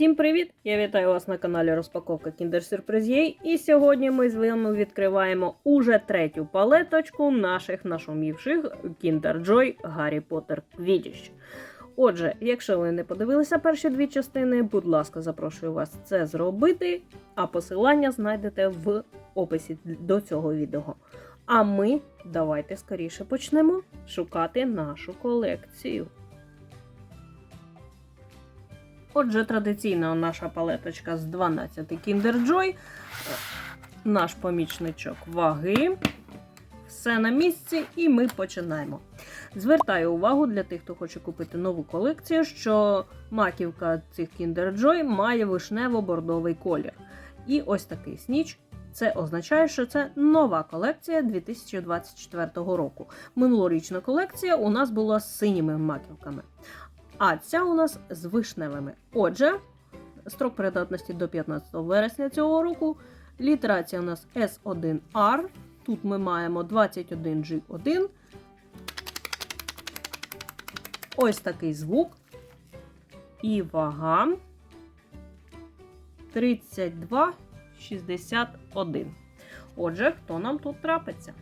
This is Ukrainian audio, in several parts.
Всім привіт! Я вітаю вас на каналі Розпаковка Kinder Surprise. І сьогодні ми з вами відкриваємо уже третю палеточку наших нашумівших Kinder Joy Гаррі Поттер Quidditch. Отже, якщо ви не подивилися перші дві частини, будь ласка, запрошую вас це зробити, а посилання знайдете в описі до цього відео. А ми давайте скоріше почнемо шукати нашу колекцію. Отже, традиційна наша палеточка з 12 Kinder Joy. Наш помічничок ваги. Все на місці, і ми починаємо. Звертаю увагу для тих, хто хоче купити нову колекцію, що маківка цих Kinder Joy має вишнево-бордовий колір. І ось такий сніч. Це означає, що це нова колекція 2024 року. Минулорічна колекція у нас була з синіми маківками. А ця у нас з вишневими. Отже, строк придатності до 15 вересня цього року. Літерація у нас S1R. Тут ми маємо 21G1. Ось такий звук. І вага 32,61. Отже, хто нам тут трапиться?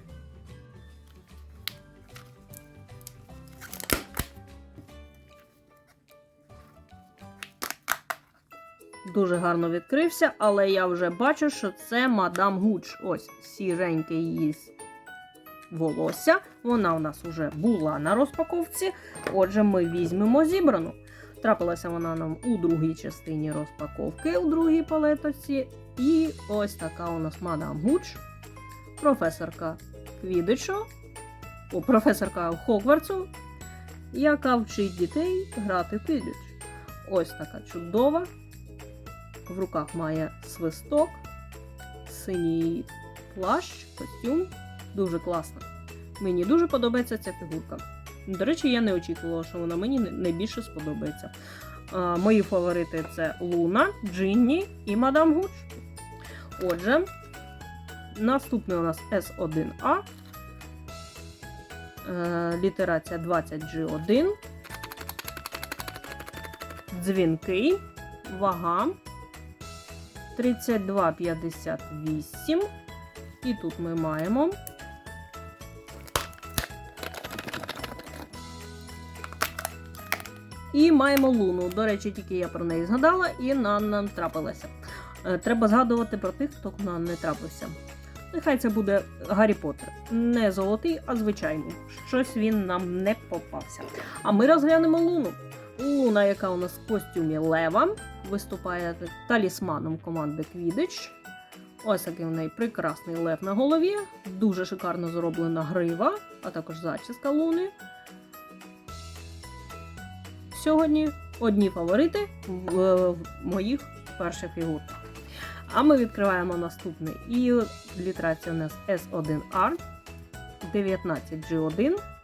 Дуже гарно відкрився, але я вже бачу, що це мадам Гуч. Ось сіреньке її волосся. Вона у нас вже була на розпаковці. Отже, ми візьмемо зібрану. Трапилася вона нам у другій частині розпаковки, у другій палетоці. І ось така у нас мадам Гуч, професорка Квідичу, о, професорка Хогвартсу, яка вчить дітей грати в Квідич. Ось така чудова. В руках має свисток, синій плащ, костюм. Дуже класно. Мені дуже подобається ця фігурка. До речі, я не очікувала, що вона мені найбільше сподобається. А, мої фаворити це Луна, Джинні і Мадам Гуч. Отже, наступний у нас S1A. Е, літерація 20G1. Дзвінки. Вага 32,58. І тут ми маємо. І маємо луну. До речі, тільки я про неї згадала, і нам, нам трапилася. Е, Треба згадувати про тих, хто нам не трапився. Нехай це буде Гаррі Поттер. Не золотий, а звичайний. Щось він нам не попався. А ми розглянемо луну. Луна, яка у нас в костюмі Лева, виступає талісманом команди Квідич. Ось такий у неї прекрасний лев на голові, дуже шикарно зроблена грива, а також зачіска луни. Сьогодні одні фаворити в, в моїх перших фігурках. А ми відкриваємо наступний. І літерація у нас S1R 19G1.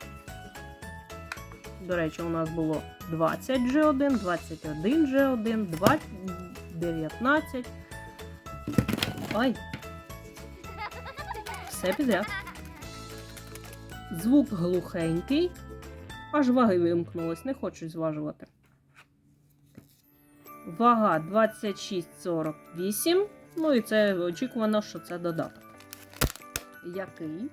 До речі, у нас було 20G1, 21G1, 2, 19. Ай! Все підряд. Звук глухенький. Аж ваги вимкнулись, не хочу зважувати. Вага 26,48. Ну і це очікувано, що це додаток. Який?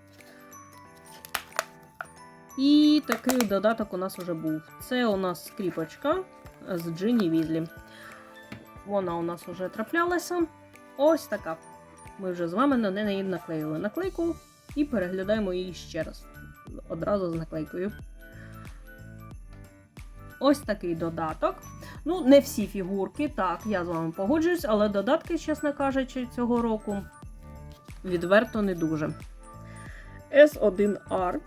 І такий додаток у нас вже був. Це у нас скріпочка з Джині Візлі. Вона у нас вже траплялася. Ось така. Ми вже з вами на неї наклеїли наклейку і переглядаємо її ще раз. Одразу з наклейкою. Ось такий додаток. Ну, не всі фігурки, так, я з вами погоджуюсь, але додатки, чесно кажучи, цього року відверто не дуже. S1R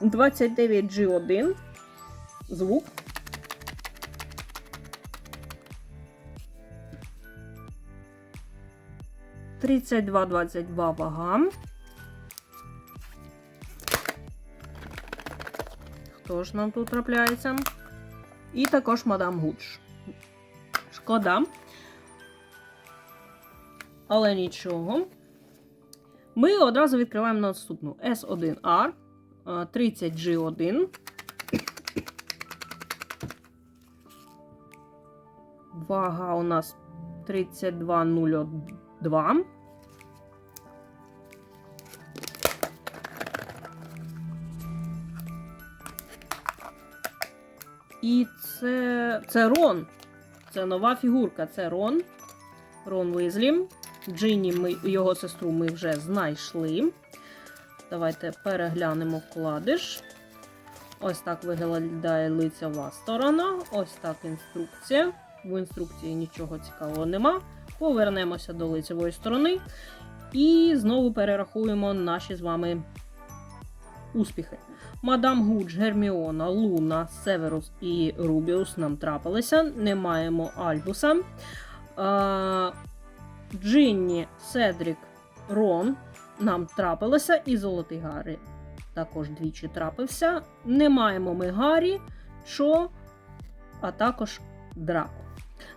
29G1. Звук. Тридцять два двадцять два вага. Хто ж нам тут трапляється? І також мадам Гудж. Шкода. Але нічого. Ми одразу відкриваємо наступну S1R 30G1. Вага у нас 32,02. І це, це Рон. Це нова фігурка. Це Рон. Рон Визлі. Джинні, ми, його сестру ми вже знайшли. Давайте переглянемо вкладиш. Ось так виглядає лицева сторона. Ось так інструкція. В інструкції нічого цікавого нема. Повернемося до лицевої сторони. І знову перерахуємо наші з вами успіхи. Мадам Гудж, Герміона, Луна, Северус і Рубіус нам трапилися. Не маємо Альбуса. Джинні, Седрік, Рон нам трапилися. І Золотий Гаррі також двічі трапився. Не маємо ми Гаррі, Шо, а також Драко.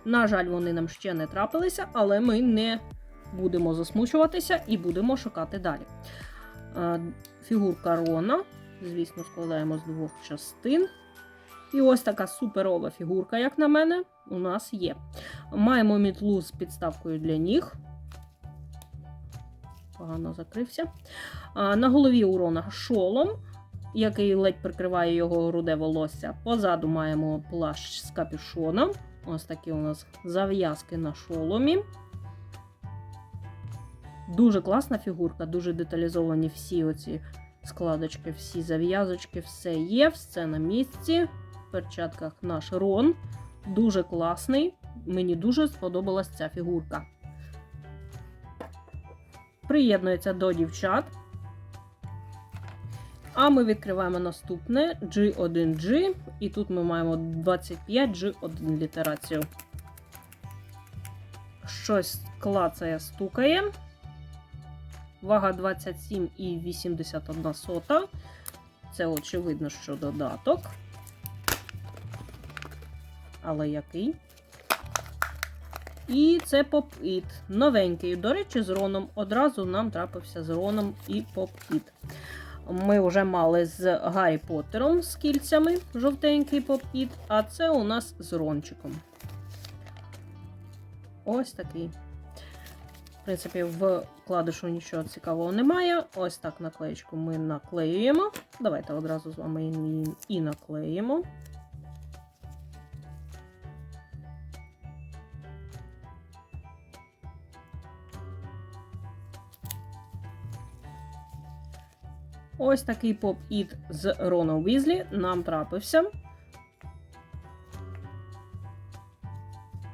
На жаль, вони нам ще не трапилися, але ми не будемо засмучуватися і будемо шукати далі. Е, Фігурка Рона, звісно, складаємо з двох частин. І ось така суперова фігурка, як на мене, у нас є. Маємо мітлу з підставкою для ніг. Погано закрився. На голові у Рона шолом, який ледь прикриває його груде волосся. Позаду маємо плащ з капюшоном. Ось такі у нас зав'язки на шоломі. Дуже класна фігурка, дуже деталізовані всі оці складочки, всі зав'язочки, все є, все на місці. В перчатках наш Рон. Дуже класний. Мені дуже сподобалась ця фігурка. Приєднується до дівчат. А ми відкриваємо наступне G1G, і тут ми маємо 25G1 літерацію. Щось клацає, стукає. Вага 27,81 сота. Це очевидно, що додаток. Але який? І це поп-іт. Новенький. До речі, з Роном. Одразу нам трапився з Роном і поп-іт. Ми вже мали з Гаррі Поттером з кільцями жовтенький поп-іт, а це у нас з Рончиком. Ось такий. В принципі, в вкладишу нічого цікавого немає. Ось так наклеєчку ми наклеюємо. Давайте одразу з вами і наклеїмо. Ось такий поп-іт з Роном Візлі нам трапився.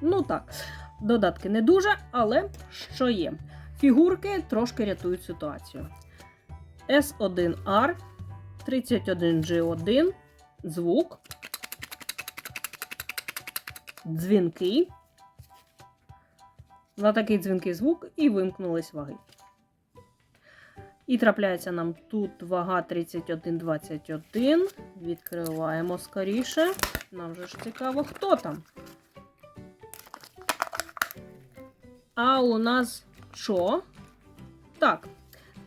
Ну так, додатки не дуже, але що є? Фігурки трошки рятують ситуацію. S1R, 31G1, звук, дзвінки. На такий дзвінкий звук і вимкнулись ваги. І трапляється нам тут вага 31,21. Відкриваємо скоріше. Нам же ж цікаво, хто там. А у нас Чо? Так,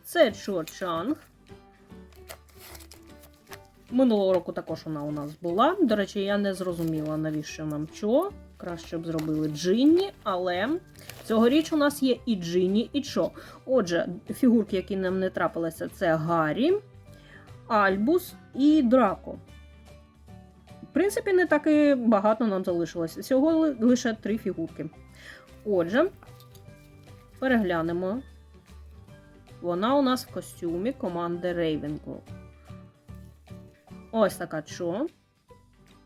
це Чо Чанг. Минулого року також вона у нас була. До речі, я не зрозуміла, навіщо нам Чо. Краще б зробили Джинні, але цьогоріч у нас є і Джинні, і Чо. Отже, фігурки, які нам не трапилися, це Гаррі, Альбус і Драко. В принципі, не так і багато нам залишилося. Всього лише три фігурки. Отже, переглянемо. Вона у нас в костюмі команди Ravenclaw. Ось така Чо.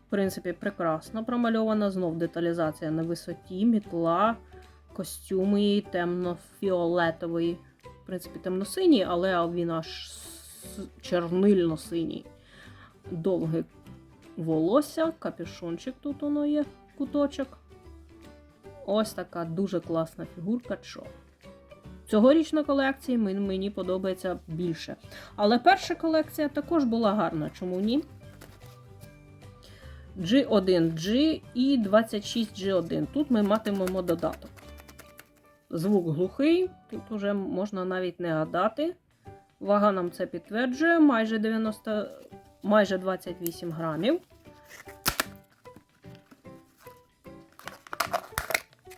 В принципі, прекрасно промальована. Знов деталізація на висоті, мітла, костюм її темно-фіолетовий. В принципі, темно-синій, але він аж чернильно-синій. Довге волосся, капюшончик тут воно є, куточок. Ось така дуже класна фігурка Чо. Цьогорічна колекція мен- мені подобається більше. Але перша колекція також була гарна, чому ні? G1G і 26G1. Тут ми матимемо додаток. Звук глухий, тут уже можна навіть не гадати. Вага нам це підтверджує, майже 90, майже 28 грамів.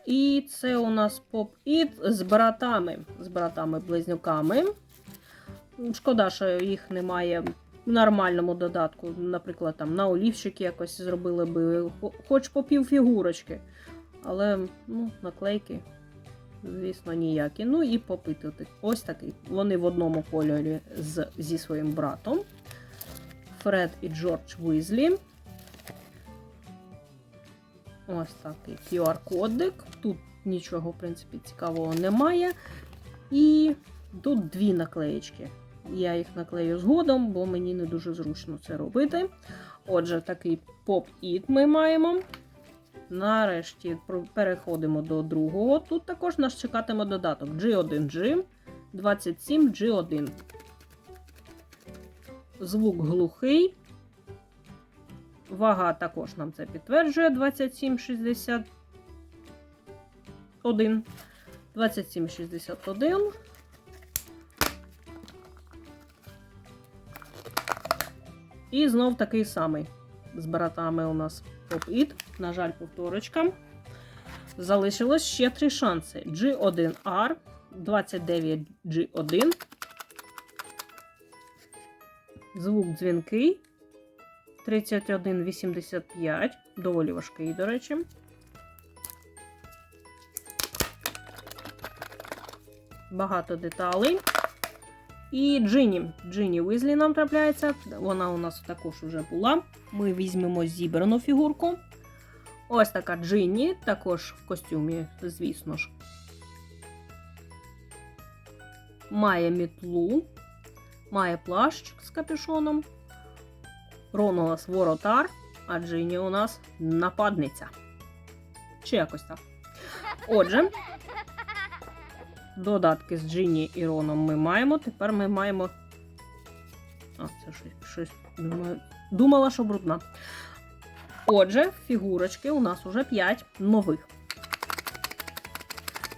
І це у нас поп-іт з братами, з братами-близнюками. Шкода, що їх немає в нормальному додатку. Наприклад, там на олівчик якось зробили би хоч по пів фігурочки. Але ну, наклейки, звісно, ніякі. Ну і попит ось такий. Вони в одному кольорі з, зі своїм братом. Фред і Джордж Візлі. Ось такий QR-кодик. Тут нічого, в принципі, цікавого немає. І тут дві наклеєчки. Я їх наклею згодом, бо мені не дуже зручно це робити. Отже, такий поп-іт ми маємо. Нарешті переходимо до другого. Тут також нас чекатиме додаток G1G 27G1. Звук глухий. Вага також нам це підтверджує 2761. 2761. І знов такий самий. З братами у нас поп-іт. На жаль, повторочка. Залишилось ще три шанси: G1R, 29G1. Звук дзвінкий. 3185. Доволі важкий, до речі. Багато деталей. І Джині. Джині Візлі нам трапляється. Вона у нас також вже була. Ми візьмемо зібрану фігурку. Ось така Джині, також в костюмі, звісно ж. Має мітлу, має плащ з капюшоном. Рон у нас воротар, а Джині у нас нападниця. Чи якось так. Отже, додатки з Джині і Роном ми маємо. Тепер ми маємо. А, це щось. щось. Думала, що брудна. Отже, фігурочки у нас уже 5 нових.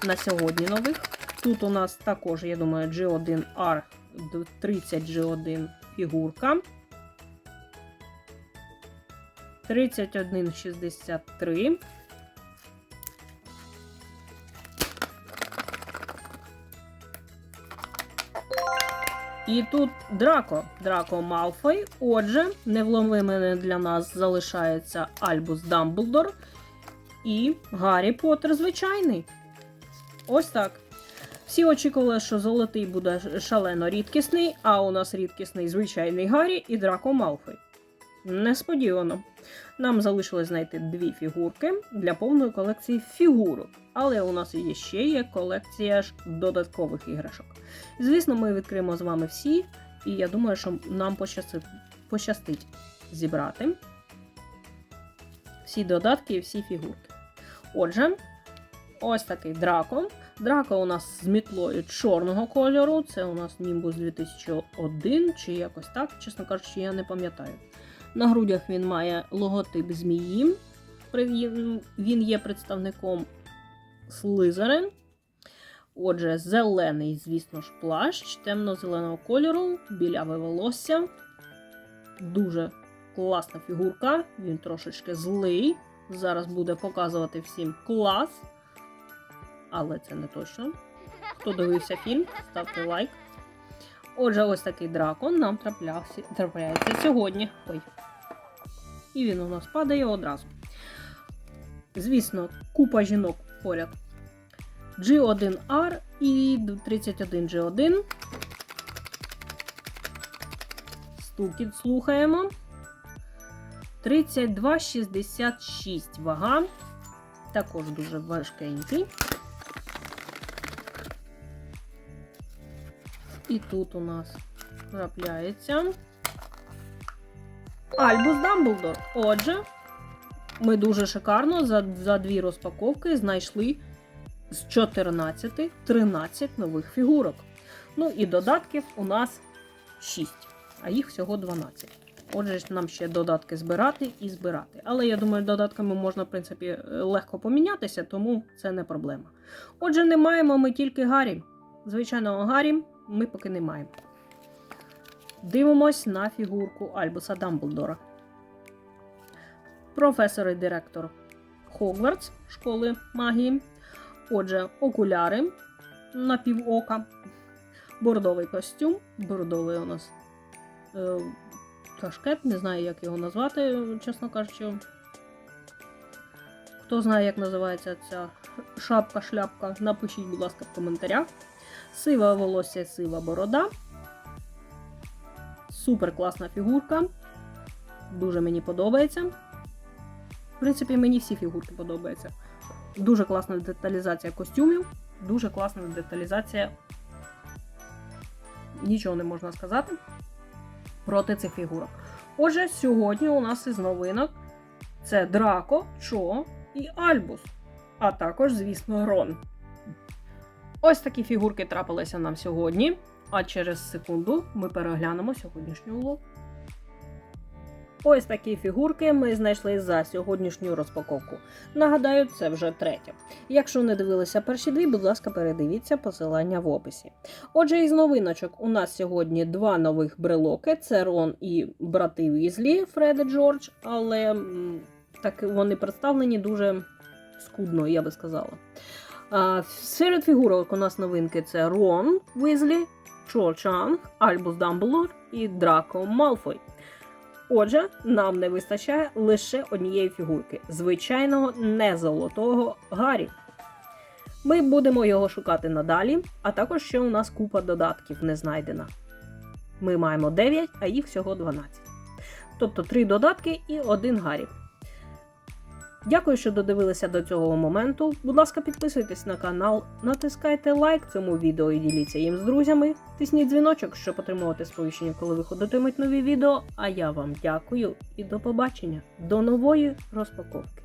На сьогодні нових. Тут у нас також, я думаю, G1R 30G1 фігурка. 3163. І тут Драко. Драко Малфой. Отже, невломимими для нас залишається Альбус Дамблдор і Гаррі Поттер звичайний. Ось так. Всі очікували, що золотий буде шалено рідкісний, а у нас рідкісний звичайний Гаррі і Драко Малфой. Несподівано. Нам залишилось знайти дві фігурки для повної колекції фігурок. Але у нас є ще є колекція ж додаткових іграшок. Звісно, ми відкриємо з вами всі, і я думаю, що нам пощастить, пощастить зібрати всі додатки і всі фігурки. Отже, ось такий драко. Драко у нас з мітлою чорного кольору. Це у нас Nimbus 2001 чи якось так, чесно кажучи, я не пам'ятаю. На грудях він має логотип змії. Він є представником Слизерин. Отже, зелений, звісно ж, плащ темно-зеленого кольору, біляве волосся. Дуже класна фігурка. Він трошечки злий. Зараз буде показувати всім клас. Але це не точно. Хто дивився фільм, ставте лайк. Отже, ось такий дракон нам траплявся, трапляється сьогодні. Ой. І він у нас падає одразу. Звісно, купа жінок поряд. G1R і 31G1. Стукіт слухаємо. 32,66 вага. Також дуже важкенький. І тут у нас трапляється. Альбус Дамблдор. Отже, ми дуже шикарно за, за дві розпаковки знайшли з 14 13 нових фігурок. Ну і додатків у нас 6, а їх всього 12. Отже, нам ще додатки збирати і збирати. Але я думаю, додатками можна, в принципі, легко помінятися, тому це не проблема. Отже, не маємо ми тільки Гаррі. Звичайного Гаррі ми поки не маємо. Дивимось на фігурку Альбуса Дамблдора. Професор і директор Хогвартс школи магії. Отже, окуляри на півока, бордовий костюм, бордовий у нас е, кашкет, не знаю, як його назвати, чесно кажучи. Хто знає, як називається ця шапка-шляпка, напишіть, будь ласка, в коментарях. Сива волосся, сива борода. Супер класна фігурка. Дуже мені подобається. В принципі, мені всі фігурки подобаються. Дуже класна деталізація костюмів, дуже класна деталізація. Нічого не можна сказати проти цих фігурок. Отже, сьогодні у нас із новинок це Драко, Чо і Альбус, а також, звісно, Рон. Ось такі фігурки трапилися нам сьогодні, а через секунду ми переглянемо сьогоднішню улов. Ось такі фігурки ми знайшли за сьогоднішню розпаковку. Нагадаю, це вже третя. Якщо не дивилися перші дві, будь ласка, передивіться посилання в описі. Отже, із новиночок у нас сьогодні два нових брелоки: це Рон і брати Візлі, Фред і Джордж, але так вони представлені дуже скудно, я би сказала. А, серед фігурок у нас новинки це Рон Візлі, Чо Чанг, Альбус Дамблдор і Драко Малфой. Отже, нам не вистачає лише однієї фігурки звичайного не золотого Гаррі. Ми будемо його шукати надалі, а також ще у нас купа додатків не знайдена. Ми маємо 9, а їх всього 12. Тобто 3 додатки і один Гаррі. Дякую, що додивилися до цього моменту. Будь ласка, підписуйтесь на канал, натискайте лайк цьому відео і діліться їм з друзями. Тисніть дзвіночок, щоб отримувати сповіщення, коли виходитимуть нові відео. А я вам дякую і до побачення. До нової розпаковки.